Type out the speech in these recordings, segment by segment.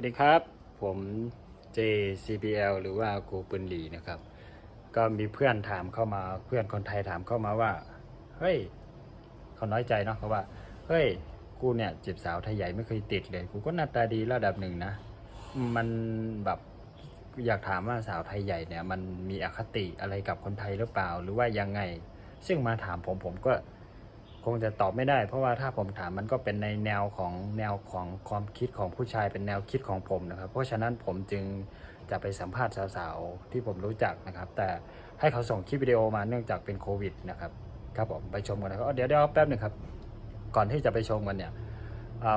วัสดีครับ ผม JCBL หรือว่ากูปืนหลีนะครับ ก็มีเพื่อนถามเข้ามาเพื่อนคนไทยถามเข้ามาว่า เฮ้ย เขาน้อยใจเนาะเขาว่า เฮ้ย กูเนี่ยจีบสาวไทยใหญ่ไม่เคยติดเลย กูก็หน้าตาดีระดับหนึ่งนะ มันแบบอยากถามว่าสาวไทยใหญ่เนี่ย มันมีอคติอะไรกับคนไทยหรือเปล่า หรือว่ายังไง ซึ่งมาถามผมผมก็ คงจะตอบไม่ได้ เพราะว่าถ้าผมถามมันก็เป็นในแนวของแนวของความคิดของผู้ชายเป็นแนวคิดของผมนะครับ เพราะฉะนั้นผมจึงจะไปสัมภาษณ์สาวๆที่ผมรู้จักนะครับ แต่ให้เขาส่งคลิปวิดีโอมาเนื่องจากเป็นโควิดนะครับครับผมไปชมกันนะครับเดี๋ยวเดี๋ยวแป๊บหนึ่งครับ ก่อนที่จะไปชมกันเนี่ย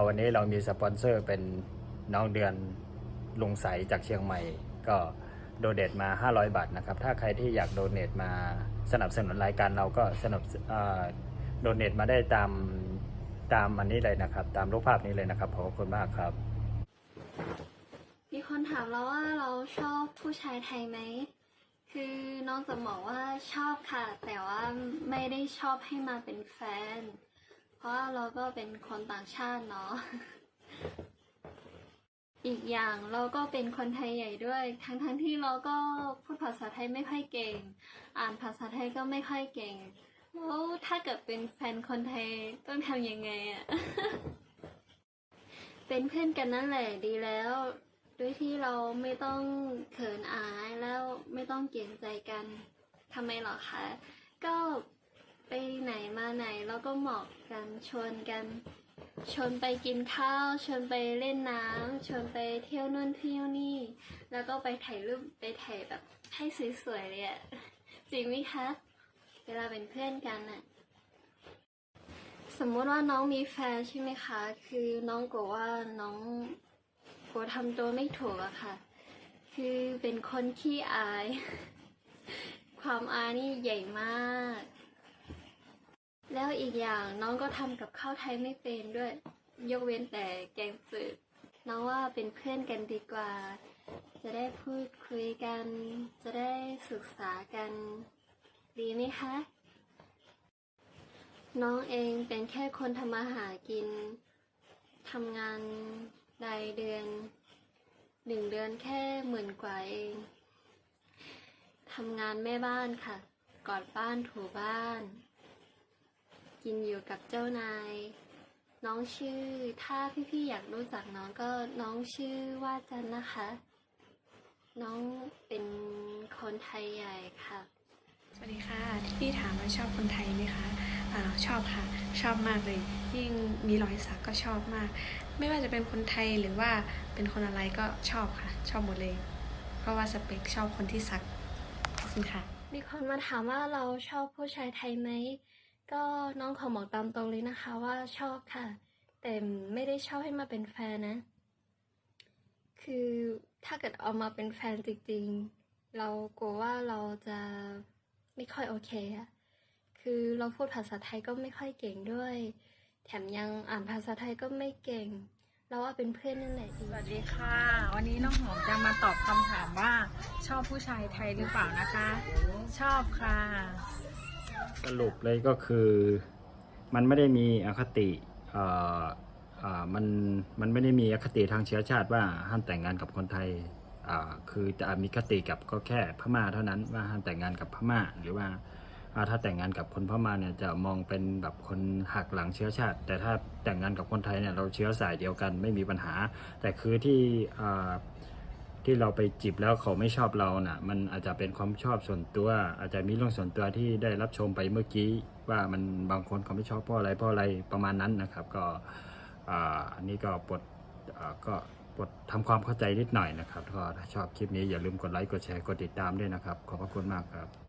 วันนี้เรามีสปอนเซอร์เป็นน้องเดือนลุงใสจากเชียงใหม่ ก็โดเนทมา 500 บาทนะครับ ถ้าใครที่อยากโดเนทมาสนับสนุนรายการเราก็สนับ โดเนทมาได้ตามตามอันนี้เลยนะครับ ตามรูปภาพนี้เลยนะครับขอบคุณมากครับ มีคนถามเราว่าเราชอบผู้ชายไทยไหม คือน้องจะบอกว่าชอบค่ะ แต่ว่าไม่ได้ชอบให้มาเป็นแฟน เพราะาเราก็เป็นคนต่างชาติเนาะอีกอย่างเราก็เป็นคนไทยใหญ่ด้วย ทั้งทั้งที่เราก็พูดภาษาไทยไม่ค่อยเก่ง อ่านภาษาไทยก็ไม่ค่อยเก่ง แล้วถ้าเกิดเป็นแฟนคนไทยต้องทำยังไงอะ เป็นเพื่อนกันนั่นแหละดีแล้วด้วยที่เราไม่ต้องเขินอายแล้วไม่ต้องเกรงใจกันทำไมเหรอคะ ก็ไปไหนมาไหนเราก็เหมาะกันชวนกันชวนไปกินข้าวชวนไปเล่นน้ำชวนไปเที่ยวนู่นเที่ยวนี่ แล้วก็ไปถ่ายรูปไปถ่ายแบบให้สวยๆเลยอะจริงไหมคะ เวลาเป็นเพื่อนกันอะสมมติว่าน้องมีแฟนใช่ไหมคะ คือน้องกลัวว่าน้องกลัวทำตัวไม่ถูกอะค่ะ คือเป็นคนขี้อาย ความอายนี่ใหญ่มาก แล้วอีกอย่างน้องก็ทำกับข้าวไทยไม่เป็นด้วย ยกเว้นแต่แกงจืดน้องว่าเป็นเพื่อนกันดีกว่า จะได้พูดคุยกัน จะได้ศึกษากัน ดีไหมคะ น้องเองเป็นแค่คนทำมาหากินทำงานรายเดือนหนึ่งเดือนแค่หมื่นกว่าเองทำงานแม่บ้านค่ะกอดบ้านถูบ้าน กินอยู่กับเจ้านาย น้องชื่อ ถ้าพี่ๆอยากรู้จักน้องก็น้องชื่อว่าจันนะคะ น้องเป็นคนไทยใหญ่ค่ะ พี่ถามว่าชอบคนไทยไหมคะอชอบค่ะ ชอบมากเลย ยิ่งมีรอยสักก็ชอบมาก ไม่ว่าจะเป็นคนไทยหรือว่าเป็นคนอะไรก็ชอบค่ะ ชอบหมดเลย เพราะว่าสเปคชอบคนที่สักขอบคุณค่ะ มีคนมาถามว่าเราชอบผู้ชายไทยไหม ก็น้องขอบอกตามตรงเลยนะคะว่าชอบค่ะ แต่ไม่ได้ชอบให้มาเป็นแฟนนะ คือถ้าเกิดเอามาเป็นแฟนจริงๆ เรากลัวว่าเราจะ ไม่ค่อยโอเคอะคือเราพูดภาษาไทยก็ไม่ค่อยเก่งด้วย แถมยังอ่านภาษาไทยก็ไม่เก่ง เราว่าเป็นเพื่อนนั่นแหละดีสวัสดีค่ะ วันนี้น้องหอมจะมาตอบคำถามว่า ชอบผู้ชายไทยหรือเปล่านะคะ ชอบค่ะ สรุปเลยก็คือ มันไม่ได้มีอคติเอ่ออ่ามันมันไม่ได้มีอคติทางเชื้อชาติว่าห้ามแต่งงานกับคนไทยอ่า คือจะมีคติกับก็แค่พม่าเท่านั้นว่าห้ามแต่งงานกับพม่า หรือว่าถ้าแต่งงานกับคนพม่าเนี่ยจะมองเป็นแบบคนหักหลังเชื้อชาติ แต่ถ้าแต่งงานกับคนไทยเนี่ยเราเชื้อสายเดียวกันไม่มีปัญหา แต่คือที่ที่เราไปจีบแล้วเขาไม่ชอบเราน่ะ มันอาจจะเป็นความชอบส่วนตัว อาจจะมีเรื่องส่วนตัวที่ได้รับชมไปเมื่อกี้ ว่ามันบางคนเขาไม่ชอบเพราะอะไรเพราะอะไรประมาณนั้นนะครับ ก็อันนี้ก็ปลดอ่า ก็ปดทำความเข้าใจนิดหน่อยนะครับก็ถ้าชอบคลิปนี้อย่าลืมกดไลค์กดแชร์กดติดตามด้วยนะครับ ขอบพระคุณมากครับ